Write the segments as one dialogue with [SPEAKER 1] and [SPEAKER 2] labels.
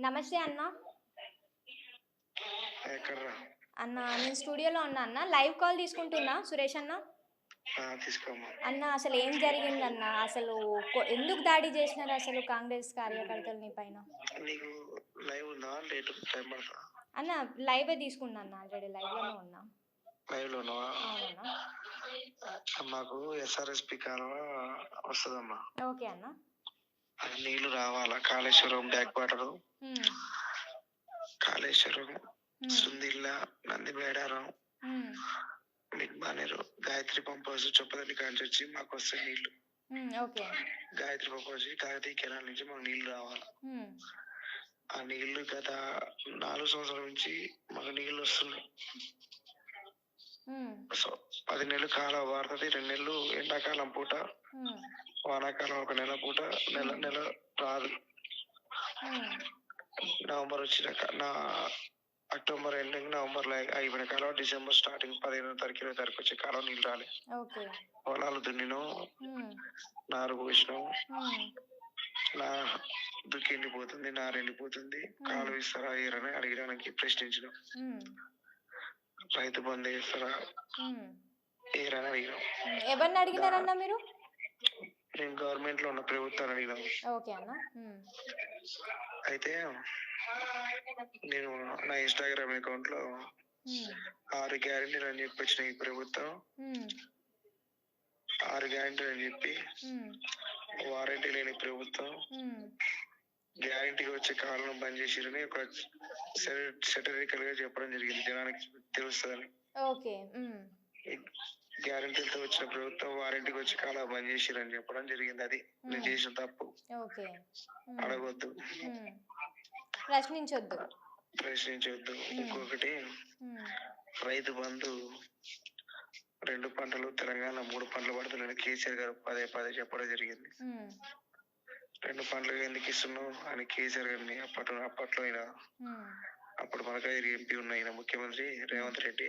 [SPEAKER 1] నమస్తే అన్న. అన్న నేను స్టూడియోలో ఉన్నా అన్న. లైవ్ కాల్ తీసుకుంటున్నా సురేష్ అన్న. అన్న అసలు ఏం జరిగిందన్న అసలు కొ- ఎందుకు దాడి చేసినారు అసలు కాంగ్రెస్ కార్యకర్తలు నీ పైన
[SPEAKER 2] లైవ్
[SPEAKER 1] అన్న లైవే తీసుకున్నా అన్న. ఆల్రెడీ లైవ్లోనే ఉన్నా.
[SPEAKER 2] లైవ్ లోనా మాకు ఎస్ఆర్ఎస్పి కాలం వస్తుందమ్మా.
[SPEAKER 1] ఓకే అన్న.
[SPEAKER 2] నీళ్ళు రావాలా? Kaleshwaram back water. Kaleshwaram Sundilla Nandi Medaram
[SPEAKER 1] ఉమ్,
[SPEAKER 2] మిగ్మానేరు గాయత్రి పంప్ హౌస్ చొప్పదండి కాంచి వచ్చి మాకు వస్తాయి
[SPEAKER 1] నీళ్ళు.
[SPEAKER 2] Gayatri pump house Kakatiya canal నుంచి మాకు నీళ్ళు రావాలి? ఆ నీళ్ళు గత నాలుగు సంవత్సరాల నుంచి మాకు నీళ్ళు వస్తున్నాయి. సో పది నెలలు కాలం వాడుతుంది రెండు నెలలు ఎండాకాలం పూట వానాకాలం ఒక నెల పూట నెల నెల రాదు. నవంబర్ వచ్చినాక నా అక్టోబర్ ఎండింగ్ నవంబర్లో అయిపోయిన కాలం డిసెంబర్ స్టార్టింగ్ పదిహేను తారీఖు ఇరవై తారీఖు వచ్చే కాలం నీళ్ళు రాలే. పొలాలు దున్నినాం నారు పోసినాం నా దుక్కి ఎండిపోతుంది నారు ఎండిపోతుంది కాలు ఇస్తారా ఏరని అడిగడానికి ప్రశ్నించినాం.
[SPEAKER 1] ఉమ్,
[SPEAKER 2] రైతు బంధు ఇస్తారా ఏరని అడిగినాం.
[SPEAKER 1] ఎవరిని అడిగినారన్న మీరు?
[SPEAKER 2] నేను గవర్నమెంట్లో ఉన్న ప్రభుత్వాన్ని అడిగినాం
[SPEAKER 1] ఓకే అన్న. ఉమ్,
[SPEAKER 2] అయితే నేను నా ఇన్స్టాగ్రామ్
[SPEAKER 1] అకౌంట్లో
[SPEAKER 2] ఆరు గ్యారెంటీలు అని చెప్పి వచ్చిన ఈ ప్రభుత్వం. ఆరు గ్యారెంటీలు అని చెప్పి వారంటీ లేని ప్రభుత్వం.
[SPEAKER 1] ఉమ్,
[SPEAKER 2] గ్యారెంటీకి వచ్చే కాలం బంద్ చేసిరని ఒక సెటరికల్గా చెప్పడం జరిగింది. జనానికి తెలుస్తుందని.
[SPEAKER 1] ఓకే.
[SPEAKER 2] గ్యారెంటీలతో వచ్చిన ప్రభుత్వం వారంటీకి వచ్చే కాలం బంద్ చేసిరని చెప్పడం జరిగింది. అది నేను చేసిన తప్పు. అడగొద్దు.
[SPEAKER 1] ప్రశ్నించొద్దు.
[SPEAKER 2] ప్రశ్నించవద్దు ఇంకొకటి రైతు బంధు రెండు పంటలు తెలంగాణ మూడు పంటలు పడుతున్నాయని కేసీఆర్ గారు పదే పదే చెప్పడం జరిగింది. రెండు పంటలు ఎందుకు ఇస్తున్నావు అని కేసీఆర్ గారిని అప్పట్లో అప్పట్లో
[SPEAKER 1] ఉమ్,
[SPEAKER 2] అప్పుడు మనకైదు ఎంపీ ఉన్న ముఖ్యమంత్రి రేవంత్ రెడ్డి.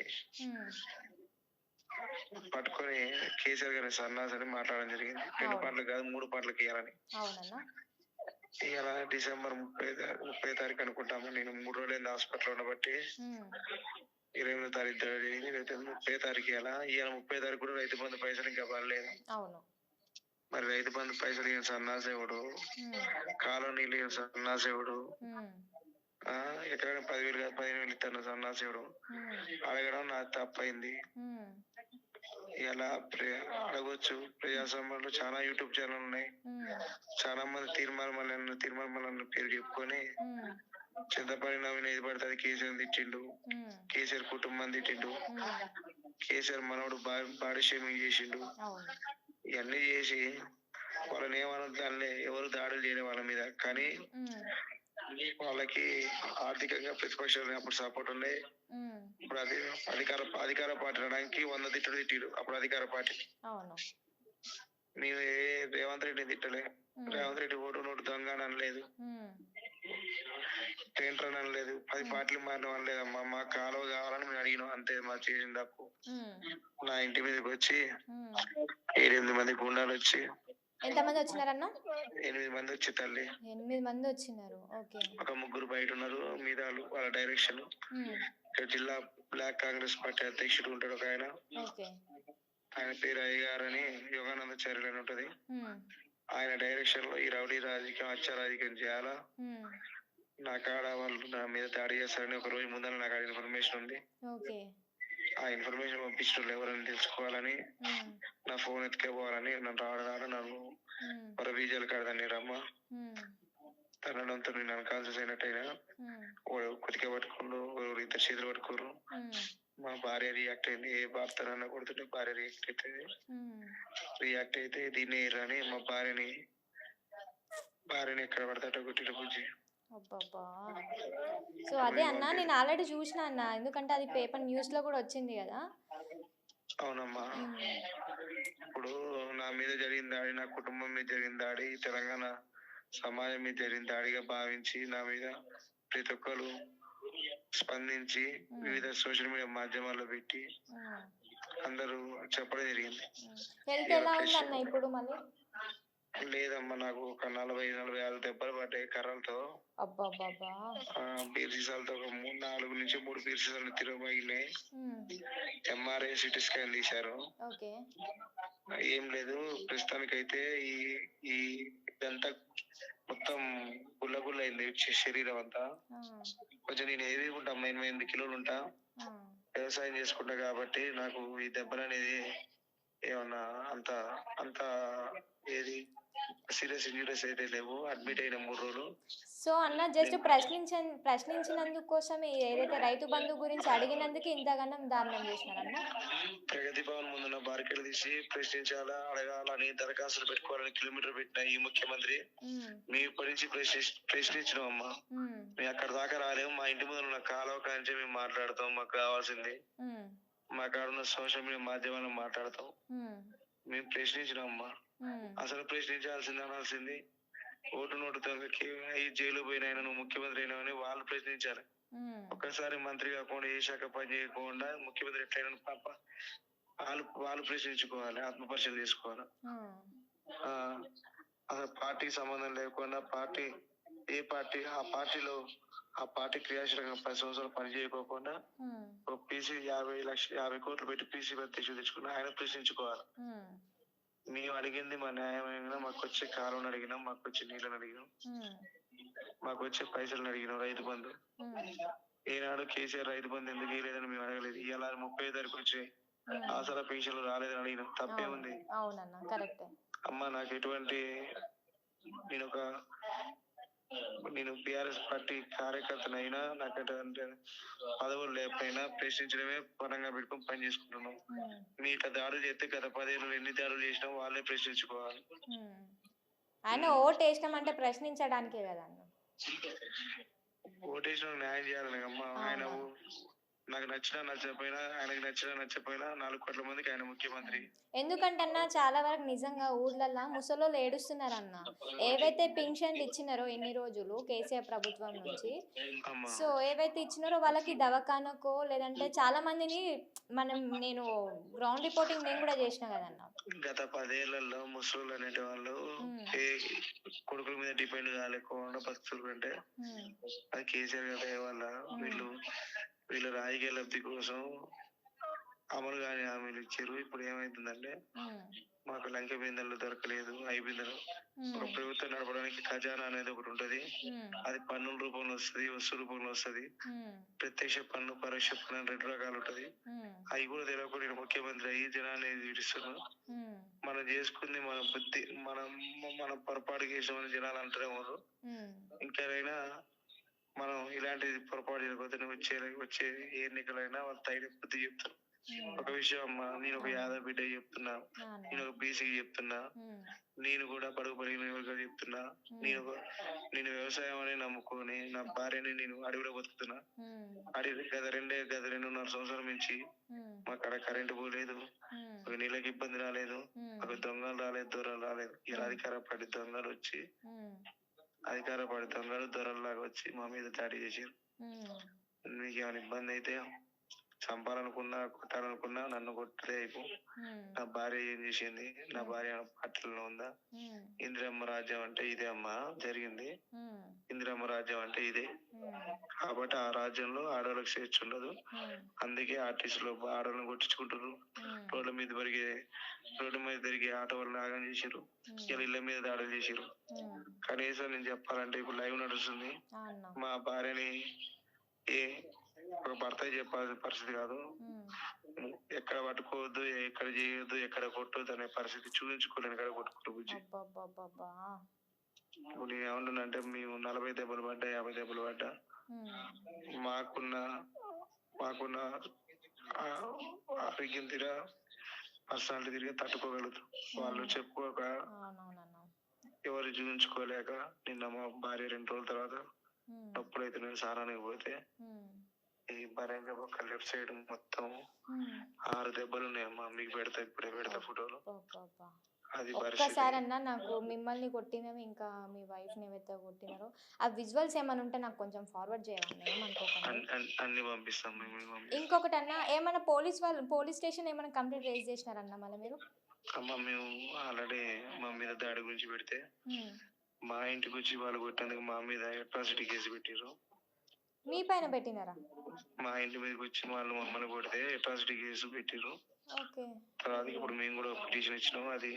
[SPEAKER 2] పట్టుకొని కేసీఆర్ గారిని సన్నాసని మాట్లాడడం జరిగింది. రెండు. పంటలు కాదు మూడు పంటలకు ఇవ్వాలని
[SPEAKER 1] అవునన్నా.
[SPEAKER 2] ఇవాళ డిసెంబర్ ముప్పై ముప్పై తారీఖు అనుకుంటాము. నేను మూడు రోజులు హాస్పిటల్ ఉండబట్టి. ఇరవై ఎనిమిదో తారీఖు జరిగింది రేపు ముప్పై తారీఖు ఇవాళ ఇవాళ ముప్పై తారీఖు కూడా రైతు బంధు పైసలు ఇంకా పడలేదు. మరి రైతు బంధు పైసలు ఇవ్వని సన్నాసేవుడు
[SPEAKER 1] ఉమ్,
[SPEAKER 2] కాలం నీళ్ళు ఇవ్వని సన్నాసేవుడు ఎక్కడైనా పదివేలు కాదు పదిహేను వేలు ఇస్తాను సన్నాసేవుడు అడగడం నా తప్పైంది
[SPEAKER 1] ఉమ్,
[SPEAKER 2] ఇలా ప్ర- అడగొచ్చు. ప్రజాస్వామ్యంలో చాలా యూట్యూబ్ ఛానల్ ఉన్నాయి. చాలా మంది తీర్మానం మల్లన్న తీర్మానం మల్లన్న పేరు చెప్పుకొని చింతపల్లి నవీన్ ఏది పడుతుంది కేసీఆర్ తిట్టిండు. కేసీఆర్ కుటుంబం తిట్టిండు. కేసీఆర్ మనవడు బాడీ షేమింగ్ చేసిండు. ఇవన్నీ చేసి వాళ్ళని ఏమనొద్దు అనలే ఎవరు దాడులు చేయలే వాళ్ళ మీద. కానీ వాళ్ళకి ఆర్థికంగా ప్రతిపక్షం అప్పుడు సపోర్ట్
[SPEAKER 1] ఉమ్,
[SPEAKER 2] ఇప్పుడు అది అధికార అధికార పార్టీ అనడానికి వంద తిట్టుడు తిట్టిరు. అప్పుడు అధికార పార్టీ.
[SPEAKER 1] అవును.
[SPEAKER 2] ఏ రేవంత్ రెడ్డి తిట్టలే. రేవంత్ రెడ్డి ఓటు నోటు దొంగ అని అనలేదు. పెయింటర్ అని అనలేదు. పది పార్టీలు మారిన అనలేదమ్మా. మా కాలువ కావాలని మేము అడిగినాం అంతే మా చేసిన తప్పు. నా ఇంటి మీదకి వచ్చి. ఏడెనిమిది మంది గుండాలు వచ్చి
[SPEAKER 1] ఎంతమంది వచ్చినారన్న?
[SPEAKER 2] ఎనిమిది మంది వచ్చి తల్లి.
[SPEAKER 1] ఎనిమిది మంది వచ్చినారు. ఓకే.
[SPEAKER 2] ఒక ముగ్గురు బయట ఉన్నారు. మీదాలు వాళ్ళ డైరెక్షన్. జిల్లా బ్లాక్ కాంగ్రెస్ పార్టీ అధ్యక్షుడు ఉంటాడు ఒక ఆయన. ఆయన పేరు అయ్యగారు అని యోగానందచార్యులు అని ఉంటది. ఆయన డైరెక్షన్లో ఈ రౌడీ రాజకీయం హత్య రాజకీయం చేయాలా? నా కాడ వాళ్ళు నా మీద దాడి చేస్తారని ఒక రోజు ముందర నాకు ఆ ఇన్ఫర్మేషన్ ఉంది. ఆ ఇన్ఫర్మేషన్ పంపించిన ఎవరైనా తెలుసుకోవాలని నా ఫోన్ ఎత్తుకపోవాలని నన్ను రావడం నన్ను
[SPEAKER 1] ఉమ్,
[SPEAKER 2] మర బీజాలు కాడదని రమ్మ. తనడంతో నేను అన్కాన్షియస్ అయినట్టయినా వాడు కుతిక పట్టుకుండు ఇద్దరు చేతులు పట్టుకోరు మా భార్య రియాక్ట్ అయింది. ఏ భర్త నన్ను కొడుతుంటే భార్య రియాక్ట్ అవుతుంది రియాక్ట్ అయితే దీన్ని అని మా భార్యని భార్యని ఎక్కడ పడితే అట్ట కొట్టిన
[SPEAKER 1] అబ్బబ్బా. సో అదే అన్న నేను ఆల్రెడీ చూసిన అన్న ఎందుకంటే అది పేపర్ న్యూస్లో కూడా వచ్చింది కదా.
[SPEAKER 2] అవునమ్మా. ఇప్పుడు నా మీద జరిగిన దాడి నా కుటుంబం మీద జరిగిన దాడి తెలంగాణ సమాజం మీద జరిగిన దాడిగా భావించి నా మీద ప్రతి ఒక్కరు స్పందించి వివిధ సోషల్ మీడియా మాధ్యమాల్లో పెట్టి అందరూ చెప్పడం జరిగింది.
[SPEAKER 1] ఇప్పుడు మళ్ళీ
[SPEAKER 2] లేదమ్మా నాకు ఒక నలభై నలభై ఆరు దెబ్బలు పడ్డాయి కర్రలతో.
[SPEAKER 1] అబ్బాబ్బాబ్బా.
[SPEAKER 2] ఆ, బీర్ సీసాలతో ఒక మూడు నాలుగు నుంచి మూడు బీర్ సీసాలు తిరగబగినాయి
[SPEAKER 1] ఉమ్,
[SPEAKER 2] ఎంఆర్ఐ సిటీ స్కాన్ తీశారు. ఏం లేదు ప్రస్తుతానికైతే ఈ ఈ ఇదంతా మొత్తం గుల్ల గుల్ల అయింది శరీరం అంతా.
[SPEAKER 1] ఆ,
[SPEAKER 2] కొంచెం నేను ఏది ఉంటా ఎనభై ఎనిమిది కిలోలు ఉంటా.
[SPEAKER 1] ఆ,
[SPEAKER 2] వ్యవసాయం చేసుకుంటా కాబట్టి నాకు ఈ దెబ్బలు అనేది ఏమన్నా అంత అంత ఏది సీరియస్ ఇంజురీస్ అయితే లేవు. అడ్మిట్ అయిన మూడు రోజులు.
[SPEAKER 1] సో అన్న జస్ట్ ప్రశ్నించ ప్రశ్నించినందుకు కోసం ఏదైతే రైతు బంధు గురించి అడిగినందుకు ఇంతగానం దారుణం చేసినారన్న
[SPEAKER 2] ప్రగతి భవన్ ముందున్న బారికేలు తీసి ప్రశ్నించాలా అడగాలని దరఖాస్తులు పెట్టుకోవాలని కిలోమీటర్ పెట్టిన ఈ ముఖ్యమంత్రి మీ ఇప్పటి నుంచి ప్రశ్ని ప్రశ్నించినాం అమ్మా. మేము. అక్కడ దాకా రాలేము. మా ఇంటి ముందు ఉన్న కాలువ కాంచి మేము మాట్లాడతాం. మాకు కావాల్సింది మా కాడ ఉన్న సోషల్ మీడియా మాధ్యమాలను మాట్లాడతాం. మేము ప్రశ్నించినాం అమ్మా. అసలు ప్రశ్నించాల్సింది అనాల్సింది ఓటు నోటుతో ఈ జైలు పోయిన ఆయన నువ్వు ముఖ్యమంత్రి అయినావని వాళ్ళు ప్రశ్నించారు. ఒక్కసారి మంత్రి కాకుండా ఏ శాఖ పని చేయకుండా ముఖ్యమంత్రి ఎట్లయినా పాప వాళ్ళు వాళ్ళు ప్రశ్నించుకోవాలి ఆత్మ పరిశీలన చేసుకోవాలి అసలు పార్టీకి సంబంధం లేకుండా పార్టీ ఏ పార్టీ ఆ పార్టీలో ఆ పార్టీ క్రియాశీలకంగా పది సంవత్సరాలు పని చేయకోకుండా ఒక పీసీ యాభై లక్ష యాభై కోట్లు పెట్టి పీసీ ప్రత్యక్ష తెచ్చుకున్న ఆయన ప్రశ్నించుకోవాలి. మేము అడిగింది మా న్యాయమైన మాకు వచ్చే కాలువను అడిగినాం మాకు వచ్చే నీళ్ళని అడిగినాం మాకు వచ్చే పైసలను అడిగినాం రైతు బంధు. ఈనాడు కేసీఆర్ రైతు బంధు ఎందుకు ఇవ్వలేదని మేము అడగలేదు. ఇలా ముప్పై తారీఖు వచ్చి. ఆసరా పెన్షన్లు రాలేదని అడిగినాం. తప్పే ఉంది.
[SPEAKER 1] అవునన్న కరెక్టే.
[SPEAKER 2] అమ్మ నాకు ఎటువంటి నేను ఒక నేను బీఆర్ఎస్ పార్టీ కార్యకర్తనైనా నాకు ఎటువంటి పదవులు లేకపోయినా ప్రశ్నించడమే పరంగా పెట్టుకొని పని చేసుకుంటున్నాం.
[SPEAKER 1] ఉమ్,
[SPEAKER 2] మీ ఇట్లా దాడులు చేస్తే గత పదేళ్ళు ఎన్ని దాడులు చేసినా వాళ్ళే ప్రశ్నించుకోవాలి.
[SPEAKER 1] ఆయన ఓటు వేసినామంటే ప్రశ్నించడానికే కదా
[SPEAKER 2] ఓటేసిన న్యాయం చేయాలని అమ్మ ఆయన నాకు నచ్చినా నచ్చకపోయినా ఆయనకు నచ్చినా నచ్చకపోయినా నాలుగు కోట్ల మందికి ఆయన ముఖ్యమంత్రి.
[SPEAKER 1] ఎందుకంటే అన్న చాలా వరకు నిజంగా ఊర్లల్లో ముసలోళ్ళు ఏడుస్తున్నారు అన్న ఏవైతే పింఛన్లు ఇచ్చినారో ఎన్ని రోజులు కేసీఆర్ ప్రభుత్వం నుంచి? సో ఏవైతే ఇచ్చినారో వాళ్ళకి దవాఖానకో లేదంటే చాలా మందిని మనం నేను గ్రౌండ్ రిపోర్టింగ్ నేను కూడా చేసిన కదన్న.
[SPEAKER 2] గత పదేళ్ళలో ముసలు అనేటి వాళ్ళు కొడుకుల మీద డిపెండ్ కాలేకుండా బతుకులు
[SPEAKER 1] ఉమ్,
[SPEAKER 2] అది కేసీఆర్ గారి వల్ల వీళ్ళు వీళ్ళ రాజకీయ లబ్ధి కోసం అమలు కాని హామీలు ఇచ్చారు. ఇప్పుడు ఏమైతుందంటే మాకు లంక బిందెలు దొరకలేదు ఐ బిందెలు. ఒక ప్రభుత్వం నడపడానికి ఖజానా అనేది ఒకటి ఉంటది. అది పన్నుల రూపంలో వస్తది వస్తు రూపంలో వస్తది. ప్రత్యక్ష పన్ను పరోక్ష పన్ను రెండు రకాలు ఉంటది. అవి కూడా తెలియకుండా ముఖ్యమంత్రి అయ్యి జనాన్ని విడిస్తున్నాను
[SPEAKER 1] ఉమ్,
[SPEAKER 2] మనం చేసుకుంది మన బుద్ధి మనం మన పొరపాటు చేసామని జనాలు అంటారే ఉన్నారు.
[SPEAKER 1] ఉమ్,
[SPEAKER 2] ఇంకెవరైనా మనం ఇలాంటి పొరపాటు చేయకపోతే వచ్చే వచ్చే ఏ ఎన్నికలైనా వాళ్ళు తగిన బుద్ధి చెప్తారు. ఒక విషయం అమ్మా నేను ఒక యాదవ్ బిడ్డ చెప్తున్నా. నేను ఒక బీసీకి చెప్తున్నా నేను కూడా పడిగిన వర్గాలు చెప్తున్నా నేను ఒక- నేను వ్యవసాయం అని నమ్ముకొని నా భార్యని నేను అడవిలో బతుకుతున్నా. అడవి గత రెండే గత రెండున్నర సంవత్సరం నుంచి మాకు అక్కడ కరెంటు పోలేదు. ఒక నీళ్ళకి ఇబ్బంది రాలేదు. ఒక దొంగలు రాలేదు దొరలు రాలేదు. ఇలా అధికార పార్టీ దొంగలు వచ్చి అధికార దొంగలు దొరల్లాగా వచ్చి మా మీద దాడి
[SPEAKER 1] ఉమ్,
[SPEAKER 2] మీకు ఏమైనా ఇబ్బంది అయితే చంపాలనుకున్నా కొట్టాలనుకున్నా నన్ను కొట్టలే అయిపో. నా భార్య ఏం చేసింది? నా భార్య పార్టీలో ఉందా? ఇందిరమ్మ రాజ్యం అంటే ఇదే అమ్మా జరిగింది. ఇందిరమ్మ రాజ్యం అంటే ఇదే. కాబట్టి ఆ రాజ్యంలో ఆడవాళ్ళకి స్వేచ్ఛ ఉండదు. అందుకే ఆర్టిస్టులు ఆడవాళ్ళని కొట్టించుకుంటారు రోడ్ల మీద పెరిగే రోడ్డు మీద తిరిగే ఆటో వాళ్ళు నాగం చేసారు ఇలా ఇళ్ళ మీద దాడులు చేసారు కనీసం నేను చెప్పాలంటే ఇప్పుడు లైవ్ నడుస్తుంది. మా భార్యని ఏ ఒక భర్త చెప్పాల్సిన పరిస్థితి కాదు. ఎక్కడ పట్టుకోవద్దు ఎక్కడ చేయొద్దు ఎక్కడ కొట్టొద్దు అనే పరిస్థితి చూపించుకోలేని ఎక్కడ కొట్టుకుంటూ బుజ్జి. ఇప్పుడు ఏమంటున్నా మేము నలభై దెబ్బలు పడ్డా యాభై దెబ్బలు పడ్డా. మాకున్న మాకున్న ఆరోగ్యం తీరా పర్సనాలిటీ తిరిగి తట్టుకోగలుగుతాం. వాళ్ళు చెప్పుకోక. ఎవరు చూపించుకోలేక నిన్న మా భార్య రెండు రోజుల తర్వాత
[SPEAKER 1] ఉమ్,
[SPEAKER 2] నొప్పులైతే నేను సారానికి పోతే ఈ భరంగా ఒక లెఫ్ట్ సైడ్ మొత్తం ఆరు దెబ్బలు ఉన్నాయమ్మా మీకు పెడతా ఇప్పుడే పెడతా ఫోటోలు. అది
[SPEAKER 1] ఒక్కసారి అన్న నాకు మిమ్మల్ని కొట్టినవి ఇంకా మీ వైఫ్ని ఎవరైతే కొట్టినారో. ఆ విజువల్స్ ఏమైనా ఉంటే నాకు కొంచెం ఫార్వర్డ్
[SPEAKER 2] అన్- అన్ని పంపిస్తాం
[SPEAKER 1] ఇంకొకటి అన్న ఏమైనా పోలీస్ వాళ్ళు పోలీస్ స్టేషన్ ఏమైనా కంప్లైంట్ రేజ్ చేసినారన్న మళ్ళీ మీరు?
[SPEAKER 2] అమ్మ మేము ఆల్రెడీ మా మీద దాడి గురించి పెడితే. మా ఇంటికి వచ్చి వాళ్ళు కొట్టేందుకు మా మీద అట్రాసిటీ కేసు పెట్టారు
[SPEAKER 1] మీ పైన పెట్టినారా?
[SPEAKER 2] మా ఇంటి మీదకి వచ్చి వాళ్ళు మమ్మల్ని కొడితే అట్రాసిటీ కేసు పెట్టారు
[SPEAKER 1] ఓకే.
[SPEAKER 2] తర్వాత ఇప్పుడు మేము కూడా పిటిషన్ ఇచ్చినాం. అది.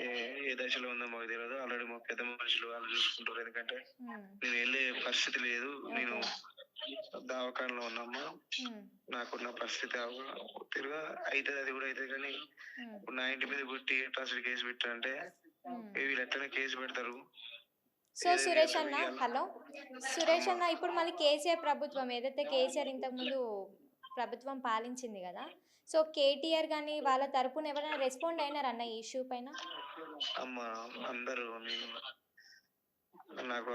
[SPEAKER 2] ఏ ఏ దశలో ఉందో మాకు తెలియదు ఆల్రెడీ మా పెద్ద మనుషులు వాళ్ళు చూసుకుంటారు. ఎందుకంటే. నేను వెళ్ళే పరిస్థితి లేదు. నేను దవాఖానలో ఉన్నామా
[SPEAKER 1] ఉమ్.
[SPEAKER 2] నాకున్న పరిస్థితి తిరుగా అవుతుంది అది కూడా అవుతుంది కానీ
[SPEAKER 1] ఉమ్.
[SPEAKER 2] ఇప్పుడు నా ఇంటి మీద కొట్టి అట్రాసిటీ కేసు పెట్టారంటే
[SPEAKER 1] ఉమ్.
[SPEAKER 2] వీళ్ళు ఎట్లనే కేసు పెడతారు.
[SPEAKER 1] సో సురేష్ అన్న హలో సురేష్ అన్న ఇప్పుడు మళ్ళీ కేసీఆర్ ప్రభుత్వం ఏదైతే కేసీఆర్ ఇంతకుముందు ప్రభుత్వం పాలించింది కదా సో కేటీఆర్ కానీ వాళ్ళ తరపున ఎవరైనా రెస్పాండ్ అయినారు అన్న ఈ ఇష్యూ పైన
[SPEAKER 2] అమ్మ అందరూ నాకు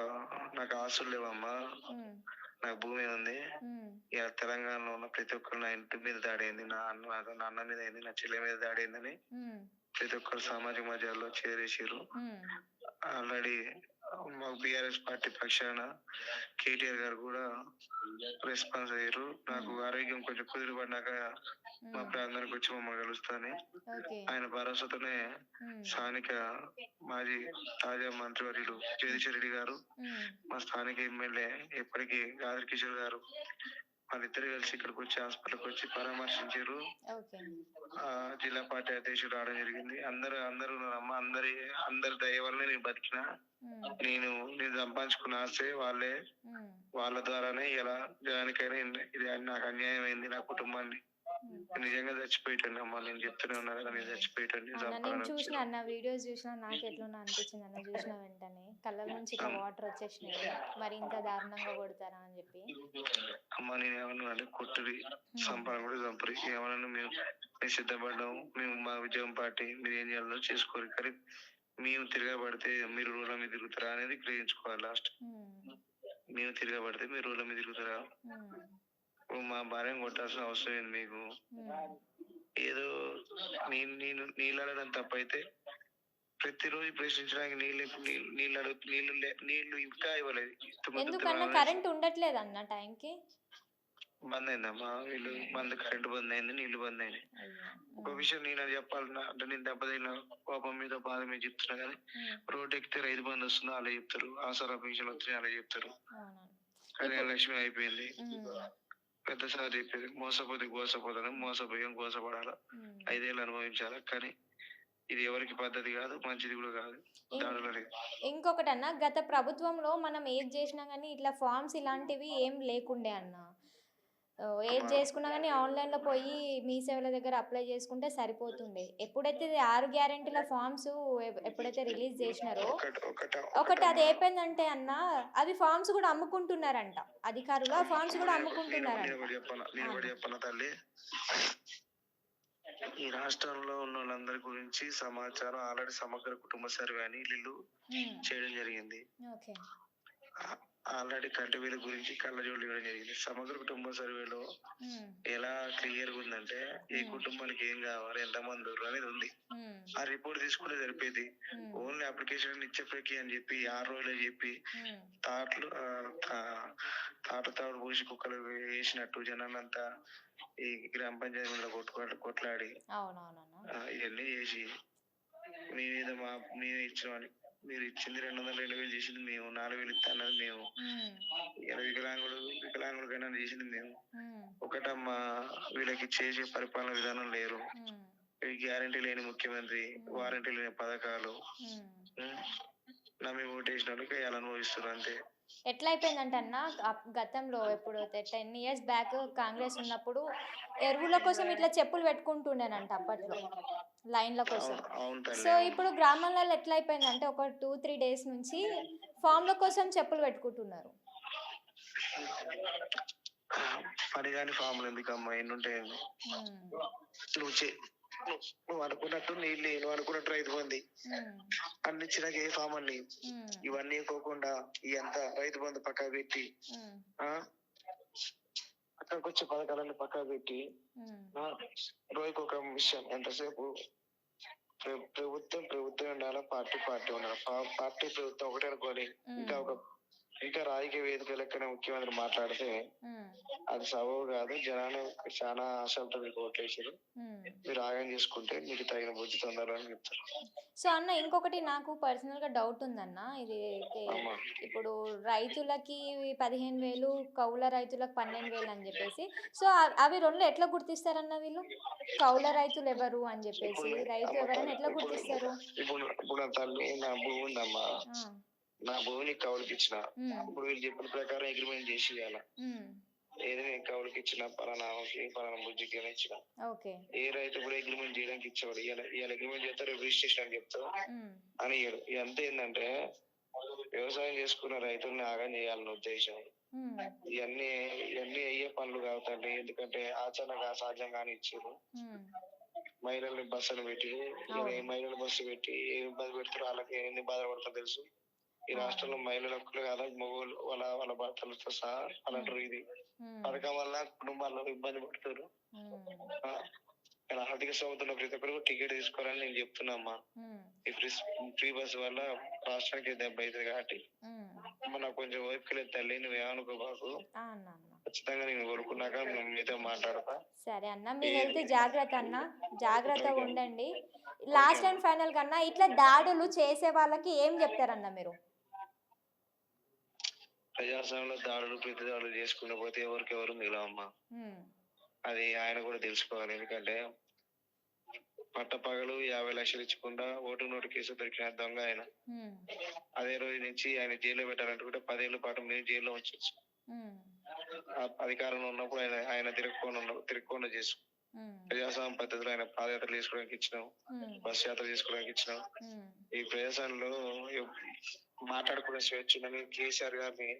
[SPEAKER 2] నాకు ఆస్తులు లేవమ్మా. నాకు భూమి ఉంది. ఇక తెలంగాణలో ఉన్న ప్రతి ఒక్కరు నా ఇంటి మీద దాడి అయింది నా అన్న నా అన్న మీద అయింది నా చెల్లె మీద దాడి అయిందని
[SPEAKER 1] ఉమ్.
[SPEAKER 2] ప్రతి ఒక్కరు సామాజిక మధ్యాలో చేరేసారు. ఆల్రెడీ మాకు బీఆర్ఎస్ పార్టీ పక్షాన కేటీఆర్ గారు కూడా రెస్పాన్స్ అయ్యారు నాకు ఆరోగ్యం కొంచెం కుదిరిపడినాక మా
[SPEAKER 1] ఉమ్.
[SPEAKER 2] ప్రాంతానికి వచ్చి మమ్మల్ని కలుస్తానని
[SPEAKER 1] ఓకే
[SPEAKER 2] ఆయన భరోసాతోనే. స్థానిక మాజీ తాజా మంత్రివర్యులు జగదీశ్వర్ రెడ్డి గారు. మా స్థానిక ఎమ్మెల్యే ఎప్పటికీ గాదర్ కిషోర్ గారు వాళ్ళిద్దరు కలిసి ఇక్కడికి వచ్చి హాస్పిటల్కి వచ్చి పరామర్శించారు జిల్లా పార్టీ అధ్యక్షుడు రావడం జరిగింది అందరు అందరూ ఉన్నారమ్మా అందరి అందరి దయ వల్లనే నేను బతికిన. నేను నేను సంపాదించుకున్న ఆస్తే వాళ్ళే. వాళ్ళ ద్వారానే ఇలా జనానికైనా ఇది నాకు అన్యాయం అయింది నా కుటుంబాన్ని. నిజంగా చచ్చిపోయేటండి అమ్మా నేను చెప్తూనే ఉన్నా కదా నేను చచ్చిపోయేటండి
[SPEAKER 1] నేను చూసిన అన్న వీడియోస్ చూసిన నాకు ఎట్లున్నా అనిపించింది అన్న? చూసిన వెంటనే? కళ్ళ నుంచి ఇట్లా వాటర్ వచ్చేసినాయి. మరి ఇంత దారుణంగా కొడతారా అని చెప్పి.
[SPEAKER 2] అమ్మ నేను ఏమన్నా అంటే కొట్టుడి
[SPEAKER 1] ఉమ్.
[SPEAKER 2] సంపాదన కూడా చంపరు. ఏమన్నా మేము మేము సిద్ధపడ్డాం మేము మా ఉద్యోగం పార్టీ మీరు ఏం చేయాలో చేసుకోరు. కానీ మేము తిరగబడితే మీరు రోడ్ల మీద తిరుగుతారా అనేది గ్రహించుకోవాలి లాస్ట్. మేము. తిరగబడితే మీరు రోడ్ల మీద తిరుగుతారా? మా భార్యను కొట్టాల్సిన అవసరం ఏంది మీకు?
[SPEAKER 1] ఉమ్.
[SPEAKER 2] ఏదో నేను నేను నీళ్ళు అడగడం తప్పైతే ప్రతిరోజు ప్రశ్నించడానికి నీళ్ళు నీళ్ళు అడుగు నీళ్ళు నీళ్ళు ఇంకా ఇవ్వలేదు.
[SPEAKER 1] ఎందుకన్నా కరెంట్ ఉండట్లేదు అన్న టైంకి?
[SPEAKER 2] బంద్ అయిందమ్మా వీళ్ళు బంద్ కరెంట్ బంద్ అయింది నీళ్ళు బంద్
[SPEAKER 1] అయ్యో.
[SPEAKER 2] ఒక విషయం నేను అది చెప్పాలన్నా అంటే నేను దెబ్బతగిన కోపం మీద బాధ మీద చెప్తున్నా కానీ
[SPEAKER 1] ఉమ్.
[SPEAKER 2] రోడ్ ఎక్కితే రైతు బంధు వస్తుందో అలా చెప్తారు ఆసరా పెన్షన్ వస్తున్నాయి అలా చెప్తారు కళ్యాణ లక్ష్మి అయిపోయింది.
[SPEAKER 1] ఉమ్.
[SPEAKER 2] పెద్ద సార్ చెప్పేది మోసపోతే గోసపోతాను మోసపోయాం గోసపడాలి. ఐదేళ్ళు అనుభవించాలి? కానీ ఇది ఎవరికి పద్ధతి కాదు మంచిది కూడా కాదు.
[SPEAKER 1] ఇంకొకటి అన్న గత ప్రభుత్వంలో మనం ఏది చేసినా కానీ ఇట్లా ఫామ్స్ ఇలాంటివి ఏం లేకుండే అన్న. ఏది చేసుకున్నా కానీ ఆన్లైన్లో పోయి మీ సేవల దగ్గర అప్లై చేసుకుంటే సరిపోతుండే. ఎప్పుడైతే ఆరు గ్యారెంటీల ఫామ్స్ ఎప్పుడైతే రిలీజ్ చేసినారో
[SPEAKER 2] ఒకటి
[SPEAKER 1] అది అయిపోయిందంటే అన్న అవి ఫామ్స్ కూడా అమ్ముకుంటున్నారంట. అధికారులు ఆ ఫామ్స్ కూడా
[SPEAKER 2] నేను
[SPEAKER 1] అమ్ముకుంటున్నారంట
[SPEAKER 2] తల్లి? ఈ రాష్ట్రంలో ఉన్న వాళ్ళందరి గురించి సమాచారం ఆల్రెడీ సమగ్ర కుటుంబ సర్వే అని
[SPEAKER 1] ఉమ్,
[SPEAKER 2] చేయడం జరిగింది. ఆల్రెడీ కంటి వేల గురించి కళ్ళజోళ్ళు ఇవ్వడం జరిగింది. సమగ్ర కుటుంబ సర్వేలో ఎలా క్లియర్గా ఉందంటే ఏ. కుటుంబానికి ఏం కావాలి ఎంత మంది అనేది ఉంది. ఆ రిపోర్ట్ తీసుకుంటే సరిపోయింది. ఓన్లీ అప్లికేషన్ ఇచ్చే ప్రక్రియ అని చెప్పి ఆరు రోజులే చెప్పి తాట్లు తాట తాడు పోసి కుక్కలు వేసినట్టు జనాలంతా ఈ గ్రామ పంచాయతీలో కొట్టుకోవడం కొట్లాడి ఇవన్నీ చేసి మీ మీద మా మేమే ఇచ్చినామని మీరు ఇచ్చింది రెండు వందల రెండు వేలు చేసింది మేము నాలుగు వేలు ఇస్తా అన్నది మేము. ఇలా వికలాంగులు వికలాంగులకైనా చేసింది మేము. ఒకటమ్మా వీళ్ళకి చేసే పరిపాలన విధానం లేరు. గ్యారంటీ లేని ముఖ్యమంత్రి వారంటీ లేని పథకాలు? నమ్మి ఓటేసిన వాళ్ళకి అలా అనుభవిస్తున్నారు అంతే.
[SPEAKER 1] ఎట్లా అయిపోయిందంటే అన్న గతంలో ఎప్పుడు టెన్ ఇయర్స్ బ్యాక్ కాంగ్రెస్ ఉన్నప్పుడు ఎరువుల కోసం ఇట్లా చెప్పులు పెట్టుకుంటుండేనంట అప్పట్లో. లైన్ల కోసం సో ఇప్పుడు గ్రామాలలో ఎట్లా అయిపోయిందంటే ఒక టూ త్రీ డేస్ నుంచి ఫామ్ల కోసం చెప్పులు పెట్టుకుంటున్నారు.
[SPEAKER 2] పని కాని ఫామ్లు ఎందుకమ్మా? ఎన్ని ఉంటాయండి
[SPEAKER 1] ఉమ్,
[SPEAKER 2] నువ్వు నువ్వు- అనుకున్నట్టు నీళ్ళు నువ్వు అనుకున్నట్టు రైతు
[SPEAKER 1] ఉమ్,
[SPEAKER 2] అన్ని ఇచ్చినాక ఏ ఫామ్ అన్ని ఇవన్నీ ఇవ్వకుండా ఈ అంతా రైతు బంధు పక్కా పెట్టి ఆ? అక్కడికి వచ్చే పథకాలన్నీ పక్కా పెట్టి రోజుకి ఒక విషయం ఎంతసేపు? ప్ర- ప్రభుత్వం ప్రభుత్వం ఉండాలా? పార్టీ పార్టీ ఉండాలి? పార్టీ ప్రభుత్వం ఒకటే అనుకోని ఇంకా ఒక ఇంకా రాజకీయ వేదిక లెక్కనే ముఖ్యమంత్రి మాట్లాడితే అది సబబు కాదు. జనాలు చాలా ఆశలతో మీకు ఓట్లేసారు. మీరు ఆగం చేసుకుంటే మీకు తగిన బుద్ధి తొందరగా అని చెప్తారు.
[SPEAKER 1] సో అన్న ఇంకొకటి నాకు పర్సనల్గా డౌట్ ఉందన్న. ఇది ఇప్పుడు రైతులకి పదిహేను వేలు కౌల రైతులకు పన్నెండు వేలు అని చెప్పేసి. సో అవి రెండు ఎట్లా గుర్తిస్తారన్న వీళ్ళు? కౌల రైతులు ఎవరు అని చెప్పేసి. రైతు ఎవరని ఎట్లా గుర్తిస్తారు?
[SPEAKER 2] ఇప్పుడు నా తల్లి నా భూమి ఉందమ్మా. నా భూమిని కౌలుకి ఇచ్చిన
[SPEAKER 1] ఉమ్,
[SPEAKER 2] ఇప్పుడు వీళ్ళు చెప్పిన ప్రకారం అగ్రిమెంట్ చేసి ఇవ్వాల ఏది నేను కౌలుకి ఇచ్చిన పలానా పలానా బుజ్జికి ఇచ్చిన. ఏ రైతు కూడా అగ్రిమెంట్ చేయడానికి ఇచ్చేవాడు. ఇవాళ ఇవాళ అగ్రిమెంట్ చేస్తారు రిజిస్ట్రేషన్ అని చెప్తావు
[SPEAKER 1] ఉమ్,
[SPEAKER 2] అని ఇయ్యడు. ఇదంతా ఏంటంటే వ్యవసాయం చేసుకున్న రైతుల్ని ఆగం చేయాలన్న ఉద్దేశం. ఇవన్నీ ఇవన్నీ అయ్యే పనులు కావుతండి ఎందుకంటే ఆచరణగా సాధ్యం కానీ ఇచ్చారు. మహిళల్ని బస్సులు పెట్టి. ఏ మహిళలు బస్సు పెట్టి ఏ ఇబ్బంది పెడతారో వాళ్ళకి ఎన్ని బాధలు పడతారో తెలుసు. ఈ. రాష్ట్రంలో మహిళలు ఒక్కరు కాదా? మగవాళ్ళు వాళ్ళ వాళ్ళ భర్తలతో సహా వాళ్ళంటారు ఇది. పథకం వల్ల కుటుంబాల్లో ఇబ్బంది పడుతారు ఆర్థిక స్థోమతలో ప్రతి ఒక్కరు టికెట్ తీసుకోవాలని నేను చెప్తున్నా
[SPEAKER 1] ఉమ్,
[SPEAKER 2] ఈ ఫ్రీ ఫ్రీ బస్ వల్ల రాష్ట్రానికి దెబ్బ అవుతుంది కాబట్టి. నాకు కొంచెం ఓపిక లేదు తల్లి నువ్వేమనుకో బాకు
[SPEAKER 1] ఆ, అన్న అన్న.
[SPEAKER 2] ఖచ్చితంగా నేను కోరుకున్నాక నేను మీతో మాట్లాడతా.
[SPEAKER 1] సరే అన్న మీ హెల్త్ జాగ్రత్త అన్న. జాగ్రత్తగా ఉండండి. లాస్ట్ అండ్ ఫైనల్ కన్నా ఇట్లా దాడులు చేసే వాళ్ళకి ఏం చెప్తారన్న మీరు?
[SPEAKER 2] ప్రజాస్వామ్యంలో దాడులు ప్రతి దాడులు చేసుకున్న పోతే ఎవరికి ఎవరు మిగలవమ్మా
[SPEAKER 1] ఉమ్,
[SPEAKER 2] అది ఆయన కూడా తెలుసుకోవాలి. ఎందుకంటే పట్టపగలు యాభై లక్షలు ఇచ్చకుండా ఓటు నోటు కేసు దొరికిన దొంగ ఆయన. అదే రోజు నుంచి ఆయన జైల్లో పెట్టాలంటే పదేళ్ళ పాటు మేము జైల్లో ఉంచవచ్చు అధికారంలో ఉన్నప్పుడు ఆయన ఆయన తిరగకుండా తిరగకుండా చేసు. ప్రజాస్వామ్య పద్ధతిలో ఆయన పాదయాత్ర చేసుకోవడానికి ఇచ్చినాం. బస్ యాత్ర చేసుకోవడానికి ఇచ్చినాం. ఈ ప్రజాస్వామ్యంలో మాట్లాడుకునే స్వేచ్ఛ కేసీఆర్ గారిని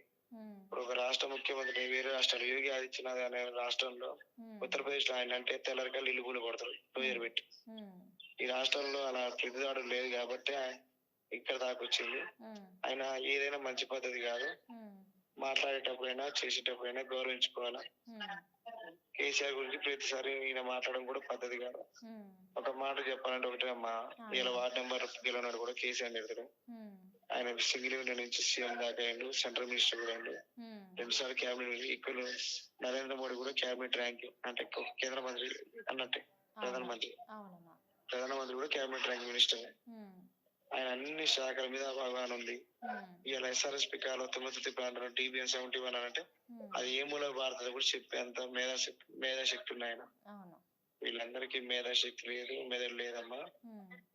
[SPEAKER 2] ఒక రాష్ట్ర ముఖ్యమంత్రి వేరే రాష్ట్రాలు యోగి ఆదిత్యనాథ్ అనే రాష్ట్రంలో ఉత్తరప్రదేశ్లో ఆయన అంటే తెల్లరికల్లు ఇల్లు కూడా కొడతారు డోజర్ పెట్టి. ఈ రాష్ట్రంలో అలా ప్రతిదాడు లేదు కాబట్టి ఇక్కడ దాకా వచ్చింది. ఆయన ఏదైనా మంచి పద్ధతి కాదు. మాట్లాడేటప్పుడైనా చేసేటప్పుడైనా గౌరవించుకోవాలా? కేసీఆర్ గురించి ప్రతిసారి ఈయన మాట్లాడడం కూడా పద్ధతి కాదు. ఒక మాట చెప్పాలంటే ఒకటే అమ్మా ఇలా వార్డ్ నెంబర్ గెలవనాడు కూడా కేసీఆర్ ఎడతాడు
[SPEAKER 1] ఉమ్,
[SPEAKER 2] ఆయన సింగిల్ నుంచి సీఎం దాకా అయ్యిండు సెంట్రల్ మినిస్టర్ కూడా అయ్యిండు
[SPEAKER 1] ఉమ్,
[SPEAKER 2] రెండు సార్లు క్యాబినెట్ ఈక్వల్ నరేంద్ర మోడీ కూడా క్యాబినెట్ ర్యాంక్ అంటే కేంద్ర మంత్రి అన్నట్టే ప్రధానమంత్రి ప్రధానమంత్రి కూడా క్యాబినెట్ ర్యాంక్ మినిస్టర్. ఆయన అన్ని శాఖల మీద అవగాహన ఉంది. ఇలా ఎస్ఆర్ఎస్పి కాలో తొమ్మిది ప్రాంతం టీబీఎన్ సెవెంటీ వన్ అంటే అది ఏ మూల భారత కూడా చెప్పేంత మేధాశక్తి మేధాశక్తి ఉన్నాయి ఆయన. వీళ్ళందరికీ మేధాశక్తి లేదు మెదడు లేదమ్మా.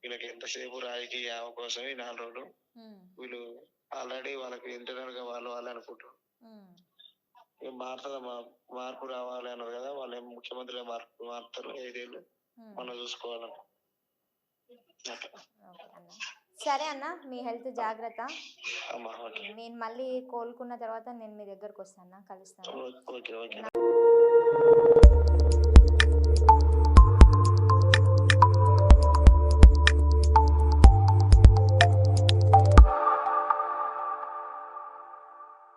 [SPEAKER 2] వీళ్ళకి ఎంతసేపు రాజకీయ యావ కోసం ఈ నాలుగు రోజులు? వీళ్ళు ఆల్రెడీ వాళ్ళకి ఇంటర్నల్గా వాళ్ళు వాళ్ళు అనుకుంటారు మారుతుందమ్మా మార్పు రావాలి అన్నారు కదా వాళ్ళు ఏం ముఖ్యమంత్రిగా మార్పు మారుతారు ఐదేళ్ళు. మనం చూసుకోవాలి.
[SPEAKER 1] సరే అన్న మీ హెల్త్ జాగ్రత్త. నేను మళ్ళీ కోలుకున్న తర్వాత నేను మీ దగ్గరకు వస్తాను కలుస్తాను.